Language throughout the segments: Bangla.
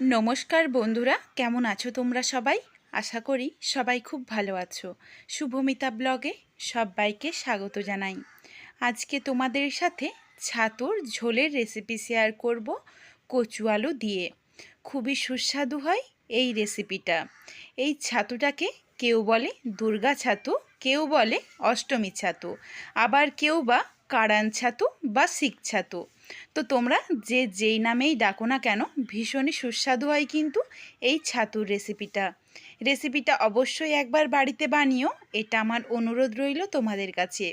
নমস্কার বন্ধুরা, কেমন আছো তোমরা সবাই? আশা করি সবাই খুব ভালো আছো। শুভমিতা ব্লগে সবাইকে স্বাগত জানাই। আজকে তোমাদের সাথে ছাতুর ঝোলের রেসিপি শেয়ার করব কচু আলু দিয়ে। খুবই সুস্বাদু হয় এই রেসিপিটা এই ছাতুটাকে কেউ বলে দুর্গা ছাতু, কেউ বলে অষ্টমী ছাতু, আবার কেউ বা কারান ছাতু বা শিখ ছাতু। তো তোমরা যে যেই নামেই ডাকো না কেন, ভীষণই সুস্বাদু হয় কিন্তু এই ছাতুর রেসিপিটা। রেসিপিটা অবশ্যই একবার বাড়িতে বানিও, এটা আমার অনুরোধ রইল তোমাদের কাছে।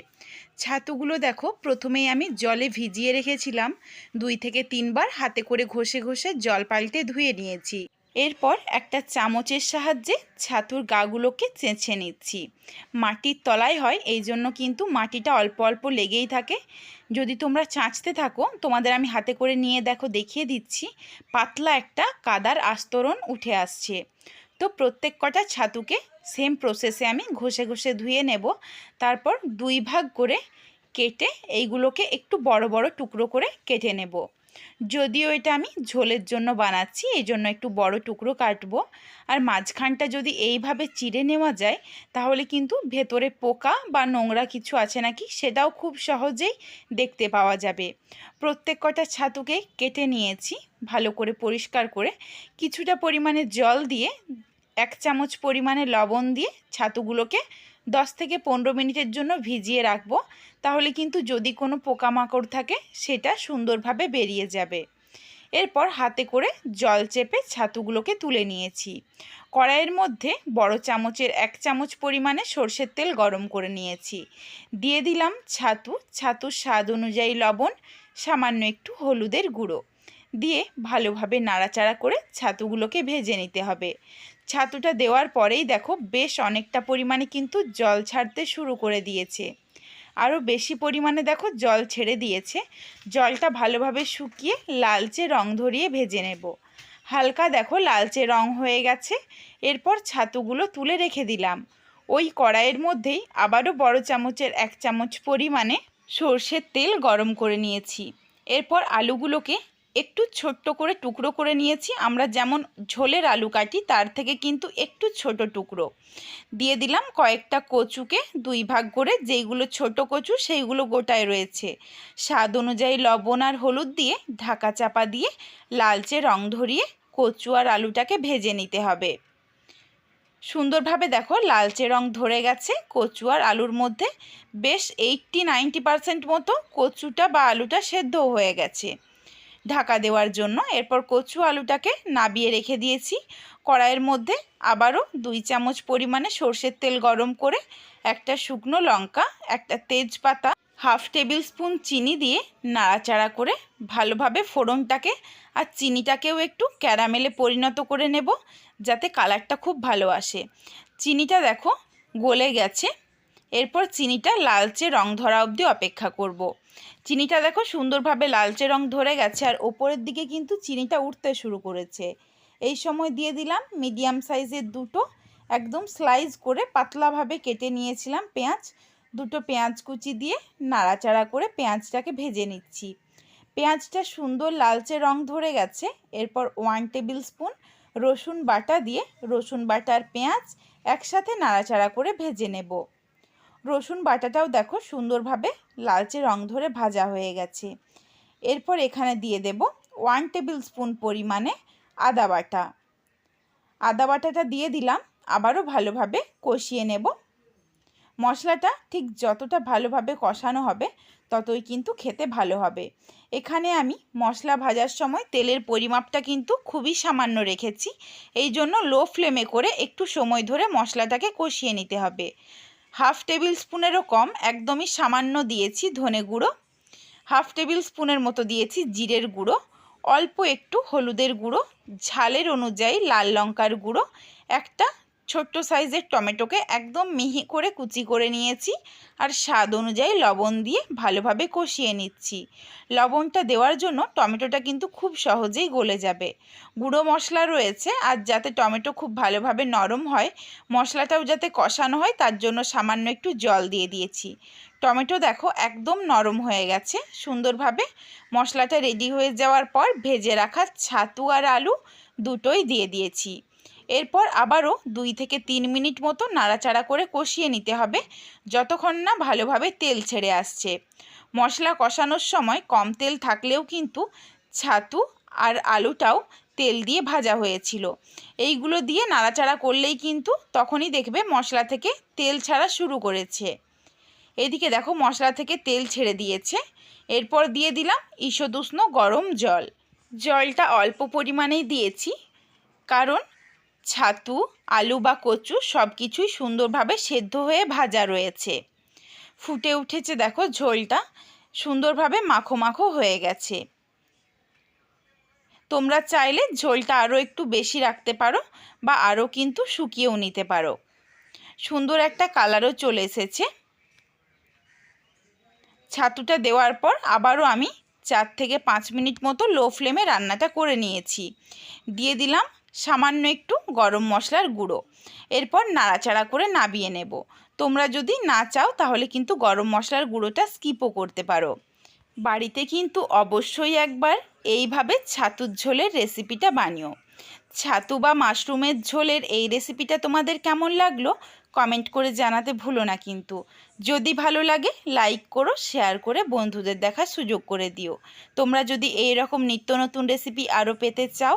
ছাতুগুলো দেখো, প্রথমেই আমি জলে ভিজিয়ে রেখেছিলাম। দুই থেকে তিনবার হাতে করে ঘষে ঘষে জল পাল্টে ধুয়ে নিয়েছি। এরপর একটা চামচের সাহায্যে ছাতুর গাগুলোকে চেঁচে নিচ্ছি। মাটির তলায় হয়, এই জন্য কিন্তু মাটিটা অল্প অল্প লেগেই থাকে। যদি তোমরা চাঁচতে থাকো, তোমাদের আমি হাতে করে নিয়ে দেখো, দেখিয়ে দিচ্ছি, পাতলা একটা কাদার আস্তরণ উঠে আসছে। তো প্রত্যেক কটা ছাতুকে সেম প্রসেসে আমি ঘষে ঘষে ধুয়ে নেব। তারপর দুই ভাগ করে কেটে এইগুলোকে একটু বড় বড় টুকরো করে কেটে নেব। যদিও এটা আমি ঝোলের জন্য বানাচ্ছি এই জন্য একটু বড় টুকরো কাটবো। আর মাঝখানটা যদি এইভাবে চিড়ে নেওয়া যায়, তাহলে কিন্তু ভেতরে পোকা বা নোংরা কিছু আছে নাকি সেটাও খুব সহজেই দেখতে পাওয়া যাবে। প্রত্যেক কটা ছাতুকে কেটে নিয়েছি, ভালো করে পরিষ্কার করে। কিছুটা পরিমাণে জল দিয়ে, এক চামচ পরিমাণে লবণ দিয়ে ছাতুগুলোকে দশ থেকে পনেরো মিনিটের জন্য ভিজিয়ে রাখব। তাহলে কিন্তু যদি কোনো পোকামাকড় থাকে, সেটা সুন্দরভাবে বেরিয়ে যাবে। এরপর হাতে করে জল চেপে ছাতুগুলোকে তুলে নিয়েছি। কড়াইয়ের মধ্যে বড় চামচের এক চামচ পরিমাণে সর্ষের তেল গরম করে নিয়েছি। দিয়ে দিলাম ছাতু। ছাতুর স্বাদ অনুযায়ী লবণ, সামান্য একটু হলুদের গুঁড়ো। দিয়ে ভালোভাবে নাড়াচাড়া করে ছাতুগুলোকে ভেজে নিতে হবে। ছাতুটা দেওয়ার পরেই দেখো বেশ অনেকটা পরিমাণে কিন্তু জল ছাড়তে শুরু করে দিয়েছে। আরও বেশি পরিমাণে দেখো জল ছেড়ে দিয়েছে। জলটা ভালোভাবে শুকিয়ে লালচে রং ধরিয়ে ভেজে নেব। হালকা দেখো লালচে রং হয়ে গেছে। এরপর ছাতুগুলো তুলে রেখে দিলাম। ওই কড়াইয়ের মধ্যেই আবারও বড় চামচের এক চামচ পরিমাণে সর্ষের তেল গরম করে নিয়েছি। এরপর আলুগুলোকে একটু ছোট্ট করে টুকরো করে নিয়েছি। আমরা যেমন ঝোলের আলু কাটি, তার থেকে কিন্তু একটু ছোট টুকরো। দিয়ে দিলাম কয়েকটা কচুকে দুই ভাগ করে, যেইগুলো ছোট কচু সেইগুলো গোটায় রয়েছে। স্বাদ অনুযায়ী লবণ আর হলুদ দিয়ে ঢাকা চাপা দিয়ে লালচে রং ধরিয়ে কচু আর আলুটাকে ভেজে নিতে হবে। সুন্দরভাবে দেখো লালচে রং ধরে গেছে, কচু আর আলুর মধ্যে। বেশ এইটটি নাইনটি পারসেন্ট মতো কচুটা বা আলুটা সেদ্ধ হয়ে গেছে। ঢাকা দেওয়ার জন্য। এরপর কচু আলুটাকে নাবিয়ে রেখে দিয়েছি। কড়াইয়ের মধ্যে আবারও দুই চামচ পরিমাণে সর্ষের তেল গরম করে, একটা শুকনো লঙ্কা, একটা তেজপাতা, হাফ টেবিল স্পুন চিনি দিয়ে নাড়াচাড়া করে ভালোভাবে ফোড়নটাকে আর চিনিটাকেও একটু ক্যারামেলে পরিণত করে নেব, যাতে কালারটা খুব ভালো আসে। চিনিটা দেখো গলে গেছে। এরপর চিনিটা লালচে রং ধরা অবধি অপেক্ষা করব। চিনিটা দেখো সুন্দরভাবে লালচে রং ধরে গেছে আর ওপরের দিকে কিন্তু চিনিটা উঠতে শুরু করেছে। এই সময় দিয়ে দিলাম মিডিয়াম সাইজের দুটো, একদম স্লাইস করে পাতলাভাবে কেটে নিয়েছিলাম পেঁয়াজ। দুটো পেঁয়াজ কুচি দিয়ে নাড়াচাড়া করে পেঁয়াজটাকে ভেজে নিচ্ছি। পেঁয়াজটা সুন্দর লালচে রং ধরে গেছে, এরপর ওয়ান টেবিল স্পুন রসুন বাটা দিয়ে রসুন বাটার পেঁয়াজ একসাথে নাড়াচাড়া করে ভেজে নেব। রসুন বাটাটাও দেখো সুন্দরভাবে লালচে রং ধরে ভাজা হয়ে গেছে। এরপর এখানে দিয়ে দেব ওয়ান টেবিল স্পুন পরিমাণে আদা বাটা। আদা বাটাটা দিয়ে দিলাম, আবারও ভালোভাবে কষিয়ে নেব। মশলাটা ঠিক যতটা ভালোভাবে কষানো হবে, ততই কিন্তু খেতে ভালো হবে। এখানে আমি মশলা ভাজার সময় তেলের পরিমাপটা কিন্তু খুবই সামান্য রেখেছি, এই জন্য লো ফ্লেমে করে একটু সময় ধরে মশলাটাকে কষিয়ে নিতে হবে। হাফ টেবিল স্পুনেরও কম, একদমই সামান্য দিয়েছি ধনে গুঁড়ো। হাফ টেবিল স্পুনের মতো দিয়েছি জিরের গুঁড়ো, অল্প একটু হলুদের গুঁড়ো, ঝালের অনুযায়ী লাল লঙ্কার গুঁড়ো, একটা ছোট্ট সাইজের টমেটোকে একদম মিহি করে কুচি করে নিয়েছি আর স্বাদ অনুযায়ী লবণ দিয়ে ভালোভাবে কষিয়ে নিচ্ছি। লবণটা দেওয়ার জন্য টমেটোটা কিন্তু খুব সহজেই গলে যাবে। গুঁড়ো মশলা রয়েছে আর যাতে টমেটো খুব ভালোভাবে নরম হয়, মশলাটাও যাতে কষানো হয় তার জন্য সামান্য একটু জল দিয়ে দিয়েছি। টমেটো দেখো একদম নরম হয়ে গেছে, সুন্দরভাবে মশলাটা রেডি হয়ে যাওয়ার পর ভেজে রাখা ছাতু আর আলু দুটোই দিয়ে দিয়েছি। এরপর আবারও দুই থেকে তিন মিনিট মতো নাড়াচাড়া করে কষিয়ে নিতে হবে, যতক্ষণ না ভালোভাবে তেল ছেড়ে আসছে। মশলা কষানোর সময় কম তেল থাকলেও কিন্তু ছাতু আর আলুটাও তেল দিয়ে ভাজা হয়েছিল। এইগুলো দিয়ে নাড়াচাড়া করলেই কিন্তু তখনই দেখবে মশলা থেকে তেল ছাড়া শুরু করেছে। এদিকে দেখো মশলা থেকে তেল ছেড়ে দিয়েছে। এরপর দিয়ে দিলাম ঈষদুষ্ণ গরম জল। জলটা অল্প পরিমাণেই দিয়েছি, কারণ ছাতু, আলু বা কচু সব কিছুই সুন্দরভাবে সেদ্ধ হয়ে ভাজা রয়েছে। ফুটে উঠেছে দেখো ঝোলটা, সুন্দরভাবে মাখো মাখো হয়ে গেছে। তোমরা চাইলে ঝোলটা আরও একটু বেশি রাখতে পারো বা আরও কিন্তু শুকিয়েও নিতে পারো। সুন্দর একটা কালারও চলে এসেছে। ছাতুটা দেওয়ার পর আবারও আমি চার থেকে পাঁচ মিনিট মতো লো ফ্লেমে রান্নাটা করে নিয়েছি। দিয়ে দিলাম সামান্য একটু গরম মশলার গুঁড়ো। এরপর নাড়াচাড়া করে নাবিয়ে নেব। তোমরা যদি না চাও, তাহলে কিন্তু গরম মশলার গুঁড়োটা স্কিপও করতে পারো। বাড়িতে কিন্তু অবশ্যই একবার এইভাবে ছাতুর ঝোলের রেসিপিটা বানিও। ছাতু বা মাশরুমের ঝোলের এই রেসিপিটা তোমাদের কেমন লাগল, কমেন্ট করে জানাতে ভুলো না কিন্তু। যদি ভালো লাগে, লাইক করো, শেয়ার করে বন্ধুদের দেখার সুযোগ করে দিও। তোমরা যদি এই রকম নিত্য নতুন রেসিপি আরও পেতে চাও